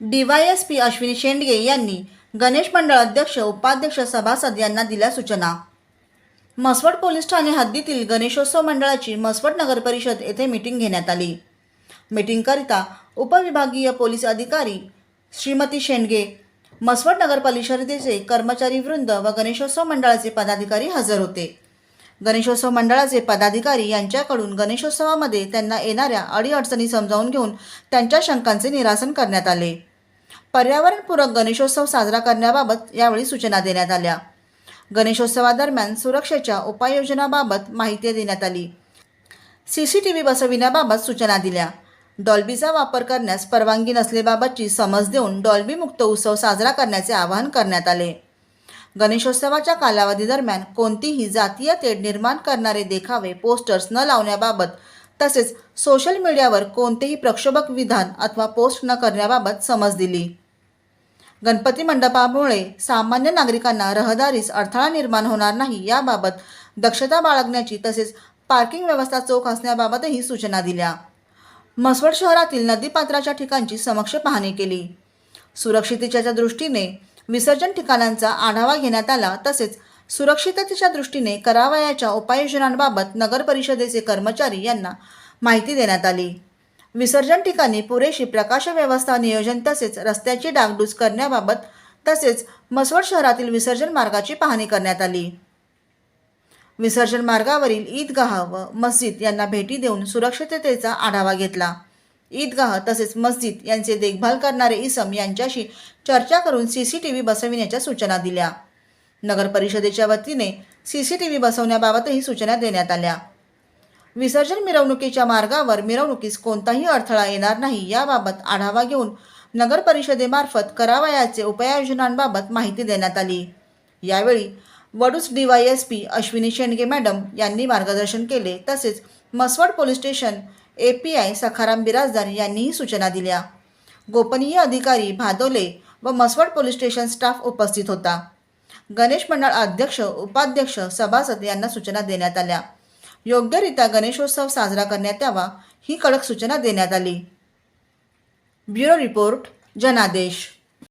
DySP Ashwini Shendge यांनी गणेश मंडळ अध्यक्ष उपाध्यक्ष सभासद यांना दिल्या सूचना. मसवड पोलीस ठाणे हद्दीतील गणेशोत्सव मंडळाची मसवड नगर परिषद येथे मीटिंग घेण्यात आली. मिटिंगकरिता उपविभागीय पोलीस अधिकारी श्रीमती शेंडगे मसवड नगर परिषदेचे कर्मचारी वृंद व गणेशोत्सव मंडळाचे पदाधिकारी हजर होते. गणेशोत्सव मंडळाचे पदाधिकारी यांच्याकडून गणेशोत्सवामध्ये त्यांना येणाऱ्या अडीअडचणी समजावून घेऊन त्यांच्या शंकांचे निरासन करण्यात आले. पर्यावरणपूरक गणेशोत्सव साजरा करण्याबाबत यावेळी सूचना देण्यात आल्या. गणेशोत्सवादरम्यान सुरक्षेच्या उपाययोजनाबाबत माहिती देण्यात आली. सी सी टी व्ही बसविण्याबाबत सूचना दिल्या. डॉल्बीचा वापर करण्यास परवानगी नसलेबाबतची समज देऊन डॉल्बी मुक्त उत्सव साजरा करण्याचे आवाहन करण्यात आले. गणेशोत्सवाच्या कालावधीदरम्यान कोणतीही जातीय तेढ निर्माण करणारे देखावे पोस्टर्स न लावण्याबाबत तसेच सोशल मीडियावर कोणतेही प्रक्षोभक विधान अथवा पोस्ट न करण्याबाबत समज दिली. गणपती मंडपामुळे सामान्य नागरिकांना रहदारीस अडथळा निर्माण होणार नाही याबाबत दक्षता बाळगण्याची तसेच पार्किंग व्यवस्था चोख असण्याबाबतही सूचना दिल्या. म्हसवड शहरातील नदीपात्राच्या ठिकाणची समक्ष पाहणी केली. सुरक्षिततेच्या दृष्टीने विसर्जन ठिकाणांचा आढावा घेण्यात आला तसेच सुरक्षिततेच्या दृष्टीने करावयाच्या उपाययोजनांबाबत नगरपरिषदेचे कर्मचारी यांना माहिती देण्यात आली. विसर्जन ठिकाणी पुरेशी प्रकाश व्यवस्था नियोजन तसेच रस्त्याची डागडूज करण्याबाबत तसेच मसवड शहरातील विसर्जन मार्गाची पाहणी करण्यात आली. विसर्जन मार्गावरील ईदगाह व मस्जिद यांना भेटी देऊन सुरक्षिततेचा आढावा घेतला. ईदगाह तसेच मस्जिद यांचे देखभाल करणारे इसम यांच्याशी चर्चा करून सी सी टी व्ही बसविण्याच्या सूचना दिल्या. नगर परिषदेच्या वतीने सी सी टी व्ही बसवण्याबाबतही सूचना देण्यात आल्या. विसर्जन मिरवणुकीच्या मार्गावर मिरवणुकीस कोणताही अडथळा येणार नाही याबाबत आढावा घेऊन नगर परिषदेमार्फत करावयाचे उपाययोजनांबाबत माहिती देण्यात आली. यावेळी वडूच डीवायएसपी अश्विनी शेंडगे मॅडम यांनी मार्गदर्शन केले. तसेच Mhaswad police station A P I Sakharam Birajdar यांनीही सूचना दिल्या. गोपनीय अधिकारी भादोले व मसवड पोलीस स्टेशन स्टाफ उपस्थित होता. गणेश मंडळ अध्यक्ष उपाध्यक्ष सभासद यांना सूचना देण्यात आल्या. योग्यरित्या गणेशोत्सव साजरा करण्यात यावा ही कडक सूचना देण्यात आली. ब्युरो रिपोर्ट जनादेश.